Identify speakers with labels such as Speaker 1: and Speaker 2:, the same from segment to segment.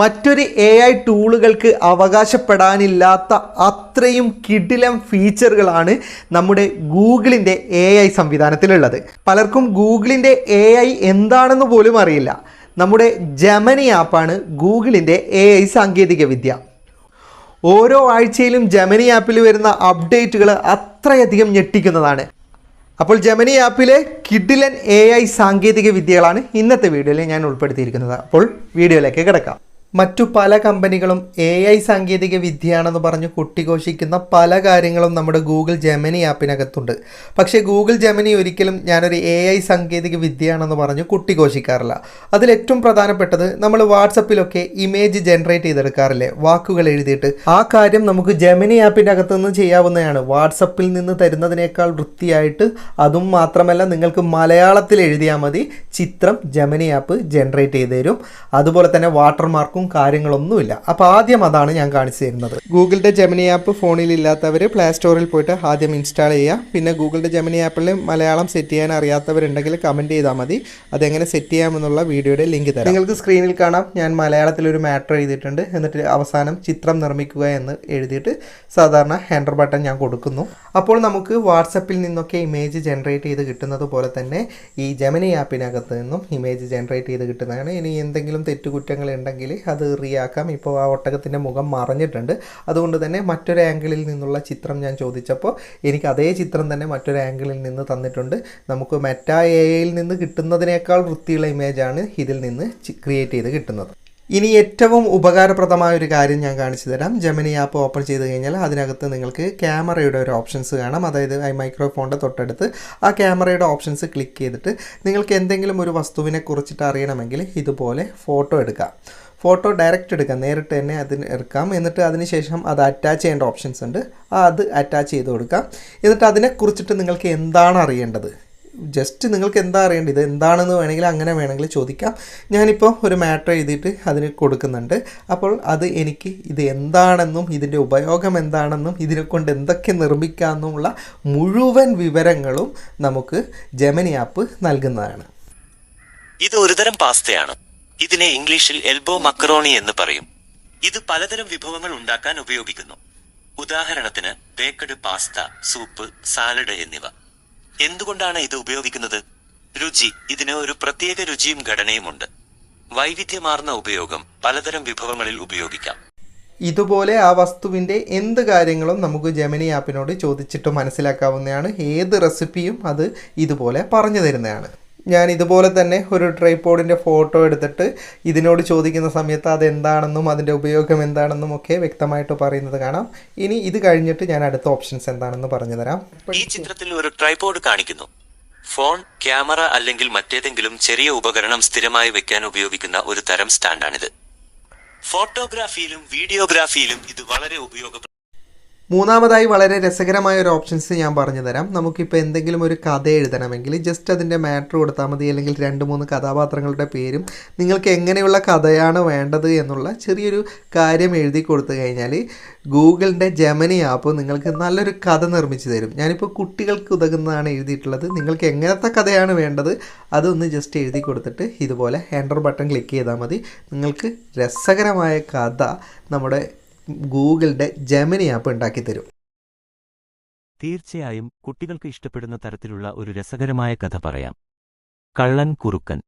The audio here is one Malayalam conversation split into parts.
Speaker 1: മറ്റൊരു എ ഐ ടൂളുകൾക്ക് അവകാശപ്പെടാനില്ലാത്ത അത്രയും കിടിലം ഫീച്ചറുകളാണ് നമ്മുടെ ഗൂഗിളിന്റെ എ ഐ സംവിധാനത്തിലുള്ളത്. പലർക്കും ഗൂഗിളിന്റെ എ ഐ എന്താണെന്ന് പോലും അറിയില്ല. നമ്മുടെ ജമനി ആപ്പാണ് ഗൂഗിളിന്റെ എ ഐ സാങ്കേതികവിദ്യ. ഓരോ ആഴ്ചയിലും ജമനി ആപ്പിൽ വരുന്ന അപ്ഡേറ്റുകൾ അത്രയധികം ഞെട്ടിക്കുന്നതാണ്. അപ്പോൾ ജമനി ആപ്പിലെ കിഡിലൻ എ ഐ സാങ്കേതിക വിദ്യകളാണ് ഇന്നത്തെ വീഡിയോയിൽ ഞാൻ ഉൾപ്പെടുത്തിയിരിക്കുന്നത്. അപ്പോൾ വീഡിയോയിലേക്ക് കിടക്കാം. മറ്റു പല കമ്പനികളും എ ഐ സാങ്കേതിക വിദ്യയാണെന്ന് പറഞ്ഞ് കൊട്ടിഘോഷിക്കുന്ന പല കാര്യങ്ങളും നമ്മുടെ ഗൂഗിൾ ജെമിനി ആപ്പിനകത്തുണ്ട് പക്ഷേ ഗൂഗിൾ ജെമിനി ഒരിക്കലും ഞാനൊരു എ ഐ സാങ്കേതിക വിദ്യയാണെന്ന് പറഞ്ഞ് കുട്ടിഘോഷിക്കാറില്ല. അതിലേറ്റവും പ്രധാനപ്പെട്ടത് നമ്മൾ വാട്സപ്പിലൊക്കെ ഇമേജ് ജനറേറ്റ് ചെയ്തെടുക്കാറില്ലേ? വാക്കുകൾ എഴുതിയിട്ട്. ആ കാര്യം നമുക്ക് ജെമിനി ആപ്പിന്റെ അകത്തു നിന്ന് ചെയ്യാവുന്നതാണ്. വാട്സപ്പിൽ നിന്ന് തരുന്നതിനേക്കാൾ വൃത്തിയായിട്ട് അതും മാത്രമല്ല നിങ്ങൾക്ക് മലയാളത്തിൽ എഴുതിയാൽ മതി. ചിത്രം ജെമിനി ആപ്പ് ജനറേറ്റ് ചെയ്ത് തരും. അതുപോലെ തന്നെ വാട്ടർമാർക്കും കാര്യങ്ങളൊന്നുമില്ല. അപ്പോൾ ആദ്യം അതാണ് ഞാൻ കാണിച്ചു തരുന്നത്. ഗൂഗിളിന്റെ ജെമിനി ആപ്പ് ഫോണിൽ ഇല്ലാത്തവർ പ്ലേ സ്റ്റോറിൽ പോയിട്ട് ആദ്യം ഇൻസ്റ്റാൾ ചെയ്യുക. പിന്നെ ഗൂഗിളിന്റെ ജെമിനി ആപ്പിൽ മലയാളം സെറ്റ് ചെയ്യാൻ അറിയാത്തവരുണ്ടെങ്കിൽ കമന്റ് ചെയ്താൽ മതി. അതെങ്ങനെ സെറ്റ് ചെയ്യാമെന്നുള്ള വീഡിയോയുടെ ലിങ്ക് തരാം. നിങ്ങൾക്ക് സ്ക്രീനിൽ കാണാം. ഞാൻ മലയാളത്തിൽ ഒരു മാറ്റർ എഴുതിയിട്ടുണ്ട്. എന്നിട്ട് അവസാനം ചിത്രം നിർമ്മിക്കുക എന്ന് എഴുതിയിട്ട് സാധാരണ ഹാൻഡർ ബട്ടൺ ഞാൻ കൊടുക്കുന്നു. അപ്പോൾ നമുക്ക് വാട്സപ്പിൽ നിന്നൊക്കെ ഇമേജ് ജനറേറ്റ് ചെയ്ത് കിട്ടുന്നത് പോലെ തന്നെ ഈ ജെമിനി ആപ്പിനകത്ത് നിന്നും ഇമേജ് ജനറേറ്റ് ചെയ്ത് കിട്ടുന്നതാണ്. ഇനി എന്തെങ്കിലും തെറ്റുകുറ്റങ്ങൾ ഉണ്ടെങ്കിൽ അത് റിയാക്കാം. ഇപ്പോൾ ആ ഒട്ടകത്തിന്റെ മുഖം മറഞ്ഞിട്ടുണ്ട്. അതുകൊണ്ട് തന്നെ മറ്റൊരു ആംഗിളിൽ നിന്നുള്ള ചിത്രം ഞാൻ ചോദിച്ചപ്പോൾ എനിക്ക് അതേ ചിത്രം തന്നെ മറ്റൊരു ആംഗിളിൽ നിന്ന് തന്നിട്ടുണ്ട്. നമുക്ക് മെറ്റ എയിൽ നിന്ന് കിട്ടുന്നതിനേക്കാൾ വൃത്തിയുള്ള ഇമേജാണ് ഇതിൽ നിന്ന് ക്രിയേറ്റ് ചെയ്ത് കിട്ടുന്നത്. ഇനി ഏറ്റവും ഉപകാരപ്രദമായ ഒരു കാര്യം ഞാൻ കാണിച്ചു തരാം. ജെമിനി ആപ്പ് ഓപ്പൺ ചെയ്ത് കഴിഞ്ഞാൽ അതിനകത്ത് നിങ്ങൾക്ക് ക്യാമറയുടെ ഒരു ഓപ്ഷൻസ് കാണാം. അതായത് ഐ മൈക്രോഫോണിന്റെ തൊട്ടടുത്ത് ആ ക്യാമറയുടെ ഓപ്ഷൻസ് ക്ലിക്ക് ചെയ്തിട്ട് നിങ്ങൾക്ക് എന്തെങ്കിലും ഒരു വസ്തുവിനെ കുറിച്ചിട്ട് അറിയണമെങ്കിൽ ഇതുപോലെ ഫോട്ടോ എടുക്കാം. ഫോട്ടോ ഡയറക്റ്റ് എടുക്കാം. നേരിട്ട് തന്നെ അതിന് എടുക്കാം. എന്നിട്ട് അതിനുശേഷം അത് അറ്റാച്ച് ചെയ്യേണ്ട ഓപ്ഷൻസ് ഉണ്ട്. അത് അറ്റാച്ച് ചെയ്ത് കൊടുക്കാം. എന്നിട്ട് അതിനെക്കുറിച്ചിട്ട് നിങ്ങൾക്ക് എന്താണ് അറിയേണ്ടത്? ജസ്റ്റ് നിങ്ങൾക്ക് എന്താ അറിയേണ്ടത്? ഇത് എന്താണെന്ന് വേണമെങ്കിൽ അങ്ങനെ വേണമെങ്കിൽ ചോദിക്കാം. ഞാനിപ്പോൾ ഒരു മാറ്റർ എഴുതിയിട്ട് അതിന് കൊടുക്കുന്നുണ്ട്. അപ്പോൾ അത് എനിക്ക് ഇത് എന്താണെന്നും ഇതിന്റെ ഉപയോഗം എന്താണെന്നും ഇതിനെ കൊണ്ട് എന്തൊക്കെ നിർമ്മിക്കാമെന്നുമുള്ള മുഴുവൻ വിവരങ്ങളും നമുക്ക് ജമനി ആപ്പ് നൽകുന്നതാണ്.
Speaker 2: ഇത് ഒരുതരം പാസ്തയാണ്. ഇതിനെ ഇംഗ്ലീഷിൽ എൽബോ മക്കറോണി എന്ന് പറയും. ഇത് പലതരം വിഭവങ്ങൾ ഉണ്ടാക്കാൻ ഉപയോഗിക്കുന്നു. ഉദാഹരണത്തിന് ബേക്കഡ് പാസ്ത സൂപ്പ് സാലഡ് എന്നിവ. എന്തുകൊണ്ടാണ് ഇത് ഉപയോഗിക്കുന്നത്? രുചി. ഇതിന് ഒരു പ്രത്യേക രുചിയും ഘടനയുമുണ്ട്. വൈവിധ്യമാർന്ന ഉപയോഗം പലതരം വിഭവങ്ങളിൽ ഉപയോഗിക്കാം.
Speaker 1: ഇതുപോലെ ആ വസ്തുവിന്റെ എന്ത് കാര്യങ്ങളും നമുക്ക് ജെമിനി ആപ്പിനോട് ചോദിച്ചിട്ട് മനസ്സിലാക്കാവുന്നതാണ്. ഏത് റെസിപ്പിയും അത് ഇതുപോലെ പറഞ്ഞു തരുന്നതാണ്. ഞാൻ ഇതുപോലെ തന്നെ ഒരു ട്രൈപോഡിന്റെ ഫോട്ടോ എടുത്തിട്ട് ഇതിനോട് ചോദിക്കുന്ന സമയത്ത് അതെന്താണെന്നും അതിന്റെ ഉപയോഗം എന്താണെന്നും ഒക്കെ വ്യക്തമായിട്ട് പറയുന്നത് കാണാം. ഇനി ഇത് കഴിഞ്ഞിട്ട് ഞാൻ അടുത്ത ഓപ്ഷൻസ് എന്താണെന്ന് പറഞ്ഞു തരാം.
Speaker 2: ഈ ചിത്രത്തിൽ ഒരു ട്രൈപോഡ് കാണിക്കുന്നു. ഫോൺ ക്യാമറ അല്ലെങ്കിൽ മറ്റേതെങ്കിലും ചെറിയ ഉപകരണം സ്ഥിരമായി വെക്കാൻ ഉപയോഗിക്കുന്ന ഒരു തരം സ്റ്റാൻഡാണിത്. ഫോട്ടോഗ്രാഫിയിലും വീഡിയോഗ്രാഫിയിലും ഇത് വളരെ ഉപയോഗപ്രദം
Speaker 1: മൂന്നാമതായി വളരെ രസകരമായ ഒരു ഓപ്ഷൻസ് ഞാൻ പറഞ്ഞു തരാം. നമുക്കിപ്പോൾ എന്തെങ്കിലും ഒരു കഥ എഴുതണമെങ്കിൽ ജസ്റ്റ് അതിന്റെ മാറ്റർ കൊടുത്താൽ മതി. അല്ലെങ്കിൽ രണ്ട് മൂന്ന് കഥാപാത്രങ്ങളുടെ പേരും നിങ്ങൾക്ക് എങ്ങനെയുള്ള കഥയാണ് വേണ്ടത് എന്നുള്ള ചെറിയൊരു കാര്യം എഴുതി കൊടുത്തു കഴിഞ്ഞാൽ ഗൂഗിളിന്റെ ജമനി ആപ്പ് നിങ്ങൾക്ക് നല്ലൊരു കഥ നിർമ്മിച്ച് തരും. ഞാനിപ്പോൾ കുട്ടികൾക്ക് ഉതകുന്നതാണ് എഴുതിയിട്ടുള്ളത്. നിങ്ങൾക്ക് എങ്ങനത്തെ കഥയാണ് വേണ്ടത് അതൊന്ന് ജസ്റ്റ് എഴുതി കൊടുത്തിട്ട് ഇതുപോലെ എന്റർ ബട്ടൺ ക്ലിക്ക് ചെയ്താൽ മതി. നിങ്ങൾക്ക് രസകരമായ കഥ നമ്മുടെ ഗൂഗിളിന്റെ ജെമിനി ആപ്പ് ഉണ്ടാക്കി തരും.
Speaker 3: തീർച്ചയായും കുട്ടികൾക്ക് ഇഷ്ടപ്പെടുന്ന തരത്തിലുള്ള ഒരു രസകരമായ കഥ പറയാം. കള്ളൻ കുറുക്കൻ.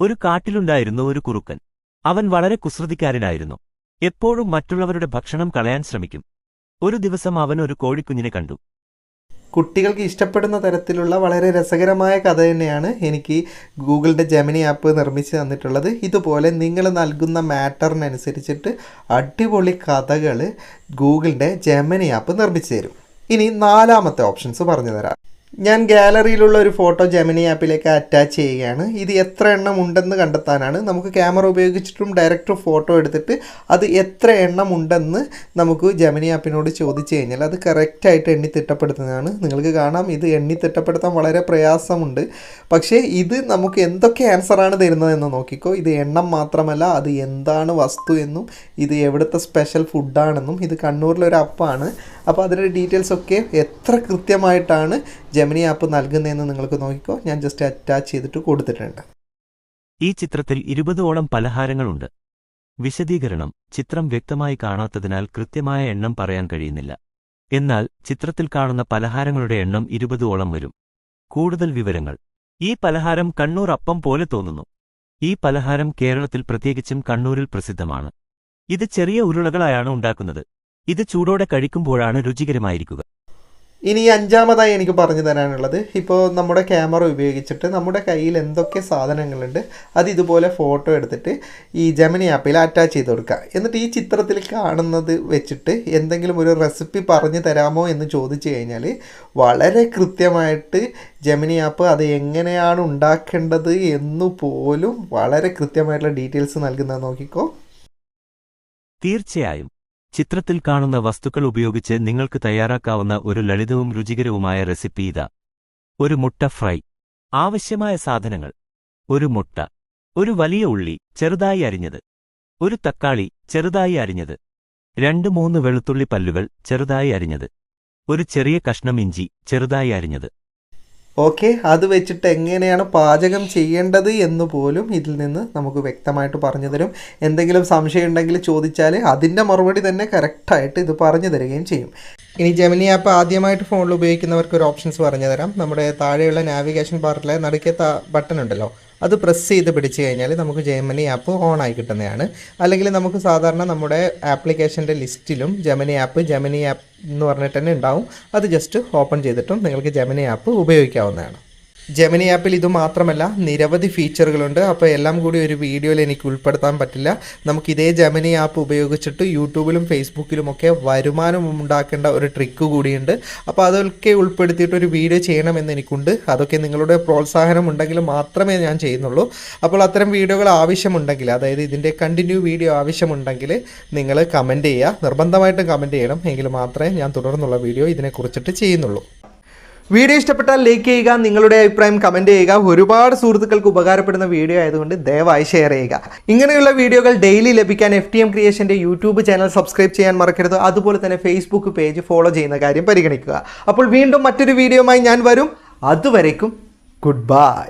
Speaker 3: ഒരു കാട്ടിലുണ്ടായിരുന്നു ഒരു കുറുക്കൻ. അവൻ വളരെ കുസൃതിക്കാരനായിരുന്നു. എപ്പോഴും മറ്റുള്ളവരുടെ ഭക്ഷണം കളയാൻ ശ്രമിക്കും. ഒരു ദിവസം അവൻ ഒരു കോഴിക്കുഞ്ഞിനെ കണ്ടു.
Speaker 1: കുട്ടികൾക്ക് ഇഷ്ടപ്പെടുന്ന തരത്തിലുള്ള വളരെ രസകരമായ കഥ തന്നെയാണ് എനിക്ക് ഗൂഗിളിന്റെ ജെമിനി ആപ്പ് നിർമ്മിച്ച് തന്നിട്ടുള്ളത്. ഇതുപോലെ നിങ്ങൾ നൽകുന്ന മാറ്ററിനനുസരിച്ചിട്ട് അടിപൊളി കഥകൾ ഗൂഗിളിന്റെ ജെമിനി ആപ്പ് നിർമ്മിച്ചു തരും. ഇനി നാലാമത്തെ ഓപ്ഷൻസ് പറഞ്ഞു തരാം. ഞാൻ ഗാലറിയിലുള്ള ഒരു ഫോട്ടോ ജെമിനി ആപ്പിലേക്ക് അറ്റാച്ച് ചെയ്യുകയാണ്. ഇത് എത്ര എണ്ണം ഉണ്ടെന്ന് കണ്ടെത്താനാണ്. നമുക്ക് ക്യാമറ ഉപയോഗിച്ചിട്ടും ഡയറക്റ്റ് ഫോട്ടോ എടുത്തിട്ട് അത് എത്ര എണ്ണം ഉണ്ടെന്ന് നമുക്ക് ജെമിനി ആപ്പിനോട് ചോദിച്ചു കഴിഞ്ഞാൽ അത് കറക്റ്റായിട്ട് എണ്ണി തിട്ടപ്പെടുത്തുന്നതാണ്. നിങ്ങൾക്ക് കാണാം ഇത് എണ്ണി തിട്ടപ്പെടുത്താൻ വളരെ പ്രയാസമുണ്ട്. പക്ഷേ ഇത് നമുക്ക് എന്തൊക്കെ ആൻസറാണ് തരുന്നതെന്ന് നോക്കിക്കോ. ഇത് എണ്ണം മാത്രമല്ല അത് എന്താണ് വസ്തു എന്നും ഇത് എവിടുത്തെ സ്പെഷ്യൽ ഫുഡാണെന്നും ഇത് കണ്ണൂരിലൊരു അപ്പാണ് അപ്പോൾ അതിന്റെ ഡീറ്റെയിൽസ് ഒക്കെ എത്ര കൃത്യമായിട്ടാണ് ജെമിനി ആപ്പ് നൽകുന്നതെന്ന് നിങ്ങൾക്ക് നോക്കിക്കോ. ഞാൻ ജസ്റ്റ് അറ്റാച്ച് ചെയ്തിട്ട് കൊടുത്തിട്ടുണ്ട്.
Speaker 3: ഈ ചിത്രത്തിൽ ഇരുപതോളം പലഹാരങ്ങളുണ്ട്. വിശദീകരണം ചിത്രം വ്യക്തമായി കാണാത്തതിനാൽ കൃത്യമായ എണ്ണം പറയാൻ കഴിയുന്നില്ല. എന്നാൽ ചിത്രത്തിൽ കാണുന്ന പലഹാരങ്ങളുടെ എണ്ണം ഇരുപതോളം വരും. കൂടുതൽ വിവരങ്ങൾ. ഈ പലഹാരം കണ്ണൂർ അപ്പം പോലെ തോന്നുന്നു. ഈ പലഹാരം കേരളത്തിൽ പ്രത്യേകിച്ചും കണ്ണൂരിൽ പ്രസിദ്ധമാണ്. ഇത് ചെറിയ ഉരുളകളായാണ് ഉണ്ടാക്കുന്നത്. ഇത് ചൂടോടെ കഴിക്കുമ്പോഴാണ് രുചികരമായിരിക്കുക.
Speaker 1: ഇനി അഞ്ചാമതായി എനിക്ക് പറഞ്ഞു തരാനുള്ളത് ഇപ്പോൾ നമ്മുടെ ക്യാമറ ഉപയോഗിച്ചിട്ട് നമ്മുടെ കയ്യിൽ എന്തൊക്കെ സാധനങ്ങളുണ്ട് അത് ഇതുപോലെ ഫോട്ടോ എടുത്തിട്ട് ഈ ജമിനി ആപ്പിൽ അറ്റാച്ച് ചെയ്ത് കൊടുക്കുക. എന്നിട്ട് ഈ ചിത്രത്തിൽ കാണുന്നത് വെച്ചിട്ട് എന്തെങ്കിലും ഒരു റെസിപ്പി പറഞ്ഞു തരാമോ എന്ന് ചോദിച്ചു കഴിഞ്ഞാൽ വളരെ കൃത്യമായിട്ട് ജമിനി ആപ്പ് അത് എങ്ങനെയാണ് ഉണ്ടാക്കേണ്ടത് എന്ന് പോലും വളരെ കൃത്യമായിട്ടുള്ള ഡീറ്റെയിൽസ് നൽകുന്നത് നോക്കിക്കോ.
Speaker 3: തീർച്ചയായും. ചിത്രത്തിൽ കാണുന്ന വസ്തുക്കൾ ഉപയോഗിച്ച് നിങ്ങൾക്ക് തയ്യാറാക്കാവുന്ന ഒരു ലളിതവും രുചികരവുമായ റെസിപ്പി ഇതാ. ഒരു മുട്ട ഫ്രൈ. ആവശ്യമായ സാധനങ്ങൾ. ഒരു മുട്ട. ഒരു വലിയ ഉള്ളി ചെറുതായി അരിഞ്ഞത്. ഒരു തക്കാളി ചെറുതായി അരിഞ്ഞത്. രണ്ട് മൂന്ന് വെളുത്തുള്ളി പല്ലുകൾ ചെറുതായി അരിഞ്ഞത്. ഒരു ചെറിയ കഷ്ണം ഇഞ്ചി ചെറുതായി അരിഞ്ഞത്.
Speaker 1: ഓക്കെ അത് വെച്ചിട്ട് എങ്ങനെയാണ് പാചകം ചെയ്യേണ്ടത് എന്ന് പോലും ഇതിൽ നിന്ന് നമുക്ക് വ്യക്തമായിട്ട് പറഞ്ഞു തരും. എന്തെങ്കിലും സംശയം ഉണ്ടെങ്കിൽ ചോദിച്ചാൽ അതിന്റെ മറുപടി തന്നെ കറക്റ്റായിട്ട് ഇത് പറഞ്ഞു തരികയും ചെയ്യും. ഇനി ജെമിനി ആപ്പ് ആദ്യമായിട്ട് ഫോണിൽ ഉപയോഗിക്കുന്നവർക്ക് ഒരു ഓപ്ഷൻസ് പറഞ്ഞു തരാം. നമ്മുടെ താഴെയുള്ള നാവിഗേഷൻ ബാറിലെ നടുക്കിയ ബട്ടൺ ഉണ്ടല്ലോ. അത് പ്രസ് ചെയ്ത് പിടിച്ചു കഴിഞ്ഞാൽ നമുക്ക് ജെമിനി ആപ്പ് ഓൺ ആയി കിട്ടുന്നതാണ്. അല്ലെങ്കിൽ നമുക്ക് സാധാരണ നമ്മുടെ ആപ്ലിക്കേഷന്റെ ലിസ്റ്റിലും ജെമിനി ആപ്പ് ജെമിനി ആപ്പ് എന്ന് പറഞ്ഞിട്ട് തന്നെ ഉണ്ടാവും. അത് ജസ്റ്റ് ഓപ്പൺ ചെയ്തിട്ടും നിങ്ങൾക്ക് ജെമിനി ആപ്പ് ഉപയോഗിക്കാവുന്നതാണ്. ജെമിനി ആപ്പിൽ ഇത് മാത്രമല്ല നിരവധി ഫീച്ചറുകളുണ്ട് അപ്പോൾ എല്ലാം കൂടി ഒരു വീഡിയോയിൽ എനിക്ക് ഉൾപ്പെടുത്താൻ പറ്റില്ല. നമുക്ക് ഇതേ ജെമിനി ആപ്പ് ഉപയോഗിച്ചിട്ട് യൂട്യൂബിലും ഫേസ്ബുക്കിലും ഒക്കെ വരുമാനം ഉണ്ടാക്കേണ്ട ഒരു ട്രിക്ക് കൂടിയുണ്ട്. അപ്പോൾ അതൊക്കെ ഉൾപ്പെടുത്തിയിട്ട് ഒരു വീഡിയോ ചെയ്യണമെന്ന് എനിക്കുണ്ട്. അതൊക്കെ നിങ്ങളുടെ പ്രോത്സാഹനം ഉണ്ടെങ്കിൽ മാത്രമേ ഞാൻ ചെയ്യുന്നുള്ളൂ. അപ്പോൾ അത്തരം വീഡിയോകൾ ആവശ്യമുണ്ടെങ്കിൽ അതായത് ഇതിന്റെ കണ്ടിന്യൂ വീഡിയോ ആവശ്യമുണ്ടെങ്കിൽ നിങ്ങൾ കമന്റ് ചെയ്യുക. നിർബന്ധമായിട്ടും കമന്റ് ചെയ്യണം. എങ്കിൽ മാത്രമേ ഞാൻ തുടർന്നുള്ള വീഡിയോ ഇതിനെക്കുറിച്ചിട്ട് ചെയ്യുന്നുള്ളൂ. വീഡിയോ ഇഷ്ടപ്പെട്ടാൽ ലൈക്ക് ചെയ്യുക നിങ്ങളുടെ അഭിപ്രായം കമന്റ് ചെയ്യുക. ഒരുപാട് സുഹൃത്തുക്കൾക്ക് ഉപകാരപ്പെടുന്ന വീഡിയോ ആയതുകൊണ്ട് ദയവായി ഷെയർ ചെയ്യുക. ഇങ്ങനെയുള്ള വീഡിയോകൾ ഡെയിലി ലഭിക്കാൻ എഫ് ടി എം ക്രിയേഷന്റെ യൂട്യൂബ് ചാനൽ സബ്സ്ക്രൈബ് ചെയ്യാൻ മറക്കരുത്. അതുപോലെ തന്നെ ഫേസ്ബുക്ക് പേജ് ഫോളോ ചെയ്യുന്ന കാര്യം പരിഗണിക്കുക. അപ്പോൾ വീണ്ടും മറ്റൊരു വീഡിയോയുമായി ഞാൻ വരും. അതുവരേക്കും ഗുഡ് ബൈ